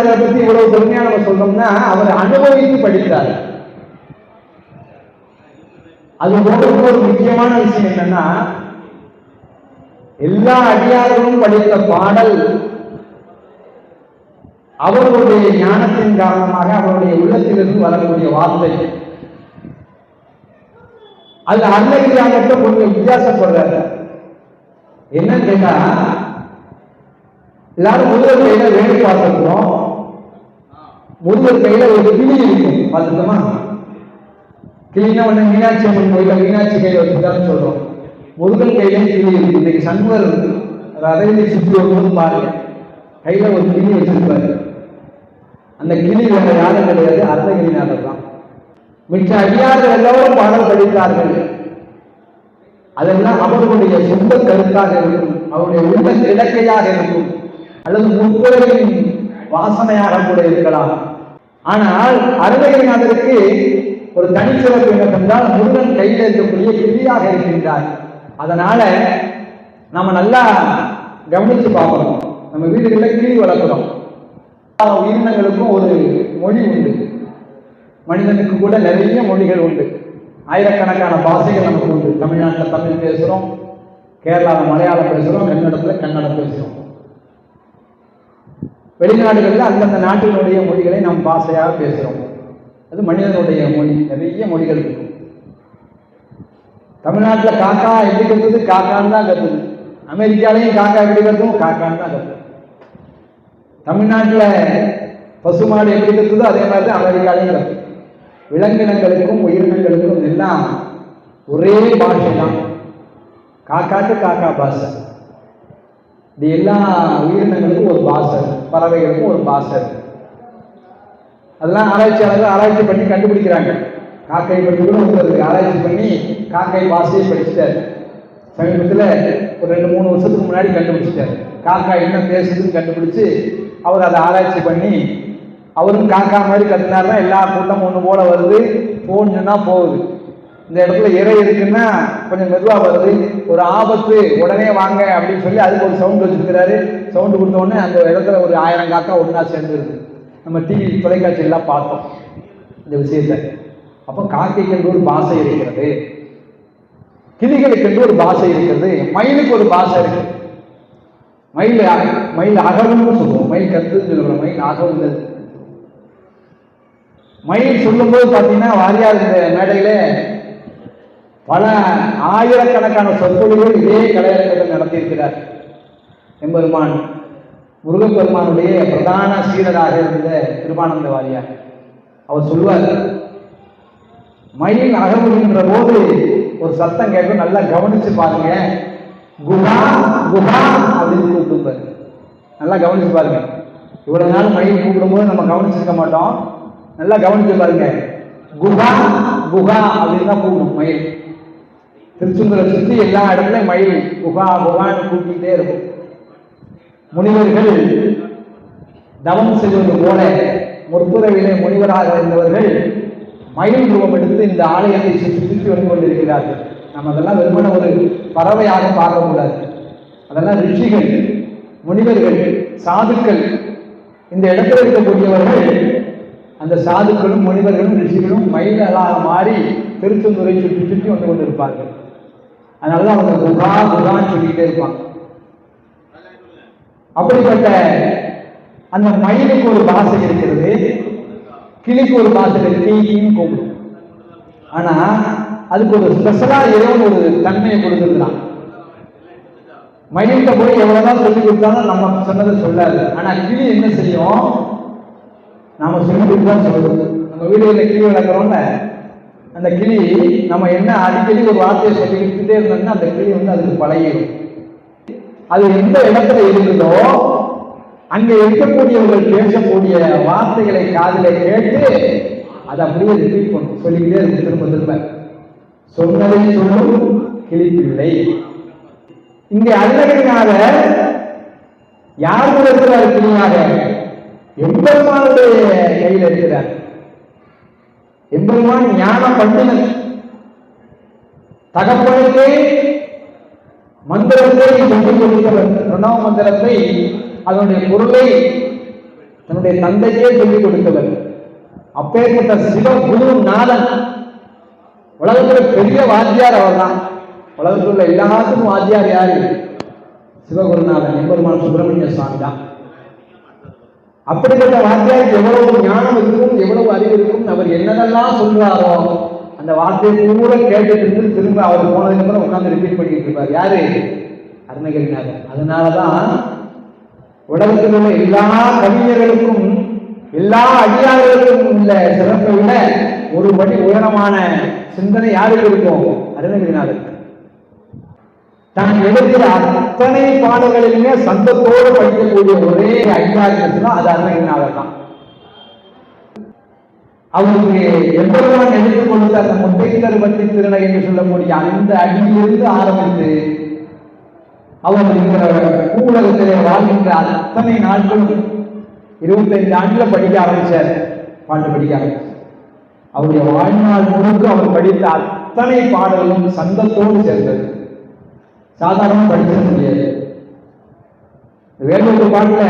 அருணகிரிநாதரை பத்தி இவ்வளவு பெருமையா நம்ம சொல்றோம்னா அவர் அனுபவித்து படிக்கிறார். அது போக ஒரு முக்கியமான விஷயம் என்னன்னா எல்லா அடியார்களும் படித்த பாடல் அவர்களுடைய ஞானத்தின் காரணமாக அவருடைய உள்ளத்திலிருந்து வரக்கூடிய வார்த்தை. அது அன்னைக்கு கொஞ்சம் வித்தியாசப்படுறாரு என்னன்னு கேட்டா எல்லாரும் முதல் கையில வேலை பார்த்துருக்கோம் முருகர் கையில ஒரு கிளி இருக்கும். பார்த்துக்கோமா கிளினா ஒண்ணு மீனாட்சி அம்மன் கோயில மீனாட்சி கையில வச்சுட்டான்னு சொல்றோம். முருகன் கையில கிளி இருக்கு. இன்னைக்கு சண்முகர் ரதவினை சுற்றி வரும்போது பாருங்க. கையில ஒரு கிளி வச்சிருப்பாரு. அந்த கிளி வேற யாரும் கிடையாது. அர்த்தகிரிநாதர் தான். மிச்ச அடியார்கள் எல்லோரும் பாடல் படித்தார்கள். அதெல்லாம் அவர்களுடைய சொந்த கருத்தாக இருக்கும். அவருடைய உள்ள இலக்கையாக இருக்கும். அல்லது முற்புறையின் வாசனையாக கூட இருக்கலாம். ஆனால் அருணகிரிநாதருக்கு ஒரு தனிச்சிறப்பு என்னவென்றால் முருகன் கையில் இருக்கக்கூடிய கிளியாக இருக்கின்றார். அதனால நம்ம நல்லா கவனித்து பார்க்கணும். நம்ம வீடுகளில் கிளி வளர்க்குறோம். உயிரினங்களுக்கும் ஒரு மொழி உண்டு. மனிதனுக்கு கூட நிறைய மொழிகள் உண்டு. ஆயிரக்கணக்கான பாஷைகள் நமக்கு உண்டு. தமிழ்நாட்டில் தமிழ் பேசுகிறோம் கேரளாவில் மலையாளம் பேசுகிறோம் கன்னடத்தில் கன்னடம் பேசுகிறோம் வெளிநாடுகளில் அந்தந்த நாட்டினுடைய மொழிகளை நாம் பாஷையாக பேசுகிறோம் அது மனிதனுடைய மொழி. நிறைய மொழிகள் இருக்கும். தமிழ்நாட்டில் காக்கா எப்படி கத்துது? காக்கான்னு தான் கத்துது. அமெரிக்காலையும் காக்கா எப்படி கத்தும்? காக்கான்னு தான் கத்துது. தமிழ்நாட்டில் பசுமாடு எப்படி கத்துதோ அதே மாதிரி தான் அமெரிக்காலையும் கத்துது. விலங்கினங்களுக்கும் உயிரினங்களுக்கும் எல்லாம் ஒரே பாஷை தான் காக்காட்டு காக்கா பாஷை. இது எல்லா உயிரினங்களுக்கும் ஒரு பாசர் பறவைகளுக்கும் ஒரு பாசர். அதெல்லாம் ஆராய்ச்சியாளர்கள் ஆராய்ச்சி பண்ணி கண்டுபிடிக்கிறாங்க. காக்கை பற்றி கூட ஆராய்ச்சி பண்ணி காக்கை பாசையை படிச்சுட்டார். சமீபத்தில் ஒரு ரெண்டு மூணு வருஷத்துக்கு முன்னாடி கண்டுபிடிச்சிட்டாரு. காக்கா என்ன பேசுதுன்னு கண்டுபிடிச்சு அவர் அதை ஆராய்ச்சி பண்ணி அவரும் காக்கா மாதிரி கத்துனாருன்னா எல்லா கூட்டமும் ஒன்று போல வருது. போகணுன்னா போகுது. இந்த இடத்துல இறை இருக்குன்னா கொஞ்சம் மெதுவாக வருது. ஒரு ஆபத்து உடனே வாங்க அப்படின்னு சொல்லி அதுக்கு ஒரு சவுண்டு வச்சிருக்கிறாரு. சவுண்டு கொடுத்தோடனே அந்த இடத்துல ஒரு ஆயிரம் காக்கா ஒன்றா சேர்ந்துருது நம்ம டிவி தொலைக்காட்சியெல்லாம் பார்த்தோம். இந்த விஷயத்தை. அப்போ காக்கைக்கு ஒரு பாஷை இருக்கிறது. கிளிகளுக்கு ஒரு பாஷை இருக்கிறது. மயிலுக்கு ஒரு பாஷை இருக்கு. மயில் அக- மயில் அகவும்னு சொல்லுவோம். மயில் கத்துன்னு சொல்லுவோம். மயில் அகவுன்னு மயில் சொல்லும்போது பார்த்தீங்கன்னா வாரியார் இந்த மேடையில் பல ஆயிரக்கணக்கான சொற்பொழிவுகள் இதே கலையரங்கத்தில் நடத்தியிருக்கிறார். எம்பெருமான் முருகப்பெருமானுடைய பிரதான சீடராக இருந்த திருமானந்த வாரியார் அவர் சொல்வார் மயில் அகமுகின்ற போது ஒரு சத்தம் கேட்கும் நல்லா கவனிச்சு பாருங்க. குஹா குஹா அப்படின்னு கூப்பிடுப்பாரு நல்லா கவனிச்சு பாருங்க. இவ்வளவு நாள் மயில் கூப்பிடும்போது நம்ம கவனிச்சிருக்க மாட்டோம். நல்லா கவனிச்சு பாருங்க. குஹா குஹா அப்படின்னு தான் கூப்பிடும் மயில். திருச்செந்தூரை சுற்றி எல்லா இடத்துலையும் மயில் குஹா குஹான்னு கூட்டிகிட்டே இருக்கும். முனிவர்கள் தவம் செய்வது போல முற்புறவிலே முனிவராக இருந்தவர்கள் மயில் ரூபம் எடுத்து இந்த ஆலயத்தை சுற்றி சுற்றி வந்து கொண்டிருக்கிறார்கள். நம்ம அதெல்லாம் வெறுமன ஒரு பறவையாக பார்க்கக்கூடாது அதெல்லாம் ரிஷிகள் முனிவர்கள் சாதுக்கள் இந்த இடத்துல இருக்கக்கூடியவர்கள் அந்த சாதுக்களும் முனிவர்களும் ரிஷிகளும் மயிலாக மாறி திருச்செந்தூரை சுற்றி சுற்றி வந்து கொண்டிருப்பார்கள். அதனால தான் அவங்க குகா குகான்னு சொல்லிக்கிட்டே இருப்பாங்க. அப்படிப்பட்ட அந்த மயிலுக்கு ஒரு பாசை இருக்கிறது கிளிக்கு ஒரு பாசை இருக்கு கீன்னு கூப்பிடும். ஆனா அதுக்கு ஒரு ஸ்பெஷலா ஏதோ ஒரு தன்மையை கொடுத்துருக்கான் மயில்கிட்ட போய் எவ்வளவுதான் சொல்லி கொடுத்தாலும் நம்ம சொன்னதை சொல்லாது. ஆனா கிளி என்ன செய்யும்? நாம சொல்லி கொடுத்தா சொல்றது நம்ம வீடுகளில் கிளி வளர்க்குறோம்ல அந்த கிளி நம்ம என்ன அடிக்கடி ஒரு வார்த்தையை சொல்லி இருந்தோம்னா அந்த கிளி வந்து அதுக்கு பழகிடும் அது எந்த இடத்துல இருக்குதோ அங்க இருக்கக்கூடியவர்கள் பேசக்கூடிய வார்த்தைகளை காதில் கேட்டு அதை அப்படியே ரிப்பீட் பண்ணும் சொல்லிக்கிட்டே இருக்கு திரும்ப திரும்ப. சொன்னதை சொல்லும் கிளிப்பிள்ளை. இங்கே அருணகிரிநாத யார் கூட இருக்கிறார் கிளியாக? எம்பெருமானுடைய கையில் இருக்கிறார். எம்பெருமான் ஞான பண்டிதன். தகப்பனுக்கே மந்திரத்தை சொல்லிக் கொடுத்தவர் பிரணவ மந்திரத்தை அதனுடைய பொருளை தன்னுடைய தந்தைக்கே சொல்லிக் கொடுத்தவர் அப்பேற்பட்ட சிவ குரு நாதன். உலகத்துல பெரிய வாத்தியார் அவர்தான். உலகத்தில் உள்ள எல்லாத்துக்கும் வாத்தியார் யாரு? சிவகுருநாதன் எம்பெருமான் சுப்பிரமணிய சுவாமி தான் அப்படிப்பட்ட வார்த்தையாருக்கு எவ்வளவு ஞானம் இருக்கும் எவ்வளவு அறிவு இருக்கும் அவர் என்னதெல்லாம் சொல்றாரோ அந்த வார்த்தையை கூட கேட்டுட்டு இருந்து திரும்ப அவர் போனதுக்கு அப்புறம் உட்காந்து ரிப்பீட் பண்ணிட்டு இருப்பார். யாரு? அருணகிரிநாதர் அதனாலதான் உலகத்தில் உள்ள எல்லா கவிஞர்களுக்கும் எல்லா அதிகாரிகளுக்கும் உள்ள சிறப்பை விட ஒரு படி உயரமான சிந்தனை யாருக்கு இருக்கும்? அருணகிரிநாதருக்கு தான் எழுதிய அத்தனை பாடல்களிலுமே சந்தத்தோடு படிக்கக்கூடிய ஒரே அடியாருக்குன்னா அது அருணகிரிநாதர் தான். அவருக்கு எம்பெருமான் எடுத்துக் கொடுத்த அந்த முத்தைத்தர் பற்றி திருநகை என்று சொல்லக்கூடிய அந்த அடியிலிருந்து ஆரம்பித்து அவர் இருக்கிற பூவுலகத்திலே வாழ்கின்ற அத்தனை நாட்களும் இருபத்தைந்து ஆண்டுல படிக்க ஆரம்பிச்சார். பாட்டு படிக்க ஆரம்பிச்சார். அவருடைய வாழ்நாள் முழுக்க அவர் படித்த அத்தனை பாடல்களும் சந்தத்தோடு சேர்ந்தது. சாதாரணமாக படிச்சிட முடியாது. வேலூர் பாட்டில்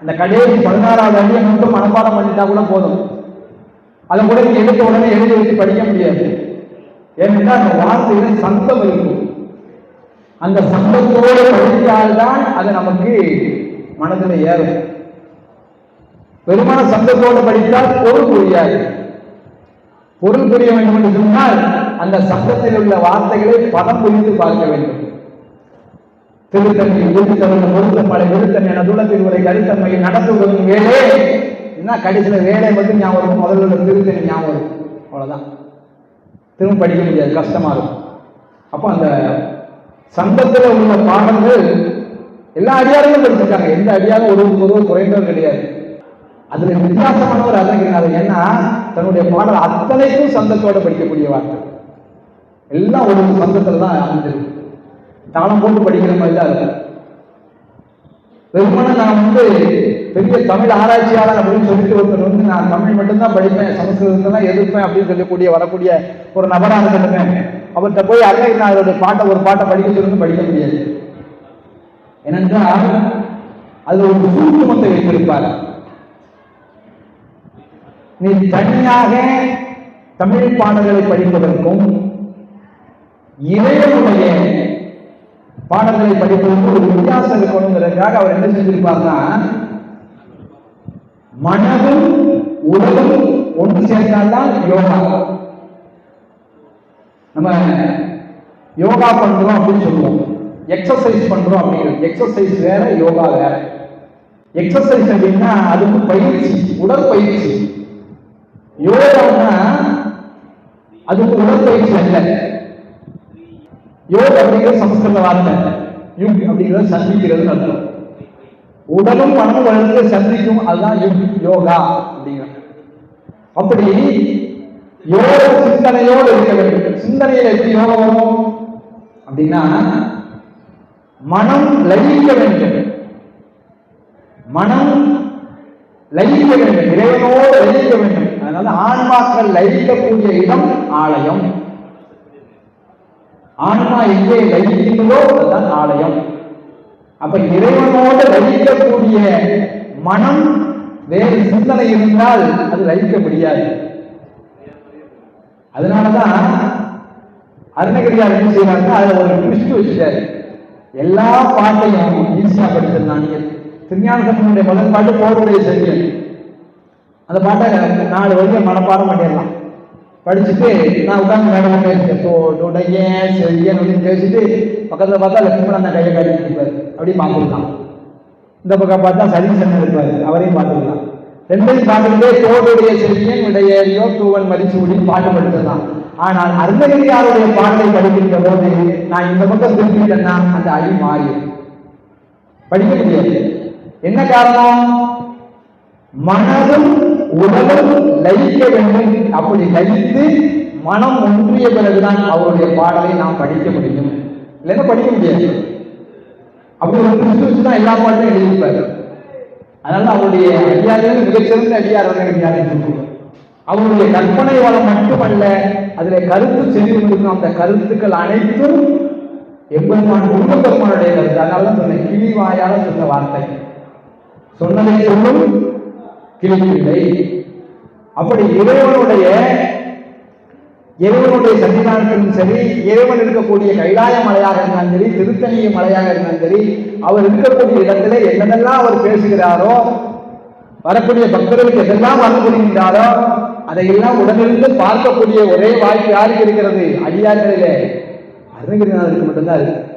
அந்த கடைசி பதினாறாவது அடியை மட்டும் மனப்பாடம் பண்ணிட்டா கூட போதும். அதை கூட நீங்கள் எடுத்த உடனே எழுதி வச்சு படிக்க முடியாது. ஏன்னா அந்த வார்த்தையில சந்தம் இருக்கும். அந்த சந்தத்தோடு படித்தால்தான் அது நமக்கு மனதில் ஏறும். பெருமான சந்தத்தோடு படித்தால் பொருள் புரியாது. பொருள் புரிய வேண்டும் என்று சொன்னால் அந்த சந்தத்தில் உள்ள வார்த்தைகளை பதம் புரிந்து பார்க்க வேண்டும். திருத்தன்மை எழுத்தவர்கள் பொருத்தமலை விருத்தன் என துளத்தில் உரை கருத்தன்மையை நடத்துவதும் வேலே. என்ன கடைசியில் வேலை மட்டும் ஞாபகம் இருக்கும் முதல்ல உள்ள திருத்தணி ஞாபகம் இருக்கும் திரும்ப படிக்க முடியாது கஷ்டமாக இருக்கும். அப்போ அந்த சந்தத்தில் உள்ள பாடல்கள் எல்லா அடியாரும் படிச்சிருக்காங்க. எந்த அடியாரும் ஒரு ஒருவர் குறைந்தவர் கிடையாது. அதுல வித்தியாசமானவர் அருணகிரிநாதர் ஏன்னா தன்னுடைய பாடல் அத்தனைக்கும் சந்தத்தோட படிக்கக்கூடிய வார்த்தை. எல்லாம் ஒரு சந்தத்தில் தான் அமைஞ்சிருக்கு. தானம் போட்டு படிக்கிற மாதிரி தான் இருக்கும். வெறுமனே நான் வந்து பெரிய தமிழ் ஆராய்ச்சியாளர் அப்படின்னு சொல்லிட்டு ஒருத்தர் வந்து நான் தமிழ் மட்டும்தான் படிப்பேன் சமஸ்கிருதத்தை தான் எதிர்ப்பேன் அப்படின்னு சொல்லக்கூடிய வரக்கூடிய ஒரு நபராக இருக்கட்டுமே அவர்கிட்ட போய் அருணகிரிநாதருடைய பாட்டை ஒரு பாட்டை படிக்க சொல்லி படிக்க முடியாது. ஏனென்றால் அதில் ஒரு சூக்குமத்தை வைத்திருப்பார். நீ தனியாக தமிழ் பாடல்களை படிப்பதற்கும் இறைவனுடைய பாடங்களை படிப்பதற்கு ஒரு வித்தியாசம் இருக்கணுங்கிறதுக்காக அவர் என்ன செஞ்சிருப்பார்னா மனதும் உடலும் ஒன்று சேர்ந்தால்தான் யோகா. நம்ம யோகா பண்றோம் அப்படின்னு சொல்லுவோம். எக்ஸசைஸ் பண்றோம் அப்படின்னு. எக்ஸசைஸ் வேற யோகா வேற. எக்ஸசைஸ் அப்படின்னா அதுக்கு பயிற்சி உடற்பயிற்சி. யோகான்னா அதுக்கு உடற்பயிற்சி அல்ல. யோக அப்படிங்கிறது சமஸ்கிருத வார்த்தை. யுக் அப்படிங்கிறது சந்திக்கிறது அர்த்தம். உடலும் மனமும் வளர்ந்து சந்திக்கும் அதுதான் யுக் யோகா அப்படிங்கிறது அப்படி யோக சிந்தனையோடு இருக்க வேண்டும். சிந்தனையில எப்படி யோகம் வரும்? அப்படின்னா மனம் லயிக்க வேண்டும். மனம் லயிக்க வேண்டும். இறைவனோடு லயிக்க வேண்டும். அதனால ஆன்மாக்கள் லயிக்கக்கூடிய இடம் ஆலயம். ஆன்மா எங்கே லயிக்கின்றதோ அதுதான் ஆலயம். அப்ப இறைவனோடு லயிக்கக்கூடிய மனம் வேறு சிந்தனை இருந்தால் அது லயிக்க முடியாது. அதனாலதான் அருணகிரியார் என்ன செய்வாருன்னா அதுல ஒரு ட்விஸ்ட் வச்சுட்டாரு எல்லா பாட்டையும் ஈஸியா படிச்சிடலாம் நீங்க. திருஞான சம்பந்தனுடைய முதல் பாட்டு போருடைய செவியன் அந்த பாட்டை நாலு வரைக்கும் மனப்பாடம் பண்ணிடலாம். படிச்சுட்டு நான் உட்காந்து மேடம் பேசுறேன் தோடுடைய செவியன் அப்படின்னு பேசிட்டு பக்கத்தில் பார்த்தா லட்சுமணன் அந்த கையை காட்டி இருப்பார் அப்படி பார்த்துருக்கான். இந்த பக்கம் பார்த்தா சதீசன் இருப்பார். அவரையும் பார்த்துக்கலாம் ரெண்டையும் பார்த்துக்கிட்டே தோடுடைய செல்வியன் விடையேறியோ தூவன் மதிசூடி பாட்டு படிச்சிடலாம் ஆனால் அருந்தகிரியாருடைய பாடலை படிக்கின்ற போது நான் இந்த பக்கம் திரும்பிட்டேன்னா அந்த அடி மாறி படிக்க முடியாது. என்ன காரணம்? மனதும் உடலும் லயிக்க வேண்டும் அப்படி லயித்து மனம் ஒன்றிய பிறகுதான் அவருடைய பாடலை நாம் படிக்க முடியும். இல்லைன்னா படிக்க முடியாது. அப்படி ஒரு கிறிஸ்து தான் எல்லா பாட்டும் எழுதியிருப்பாரு. அதனால அவருடைய அடியார்கள் மிகச்சிறந்த அடியார் அடியார் அவருடைய கற்பனை வளம் மட்டுமல்ல அதுல கருத்து செறிவு அந்த கருத்துக்கள் அனைத்தும் எம்பெருமான் முருகப்பெருமானுடைய கருத்து அதனால சொன்ன கிளி வாயால சொன்ன வார்த்தை. சொன்னதை சொல்லும் கிளிப்பிள்ளை அப்படி இறைவனுடைய இறைவனுடைய சன்னிதானத்திலும் சரி இறைவன் இருக்கக்கூடிய கைலாய மலையாக இருந்தாலும் சரி திருத்தணிய மலையாக இருந்தாலும் சரி அவர் இருக்கக்கூடிய இடத்துல என்னென்னலாம் அவர் பேசுகிறாரோ வரக்கூடிய பக்தர்களுக்கு எதெல்லாம் வந்து அதையெல்லாம் உடனிருந்து பார்க்கக்கூடிய ஒரே வாய்ப்பு யாருக்கு இருக்கிறது? அடியார்களிலே. அருணகிரிநாதருக்கு மட்டும்தான் இருக்கு.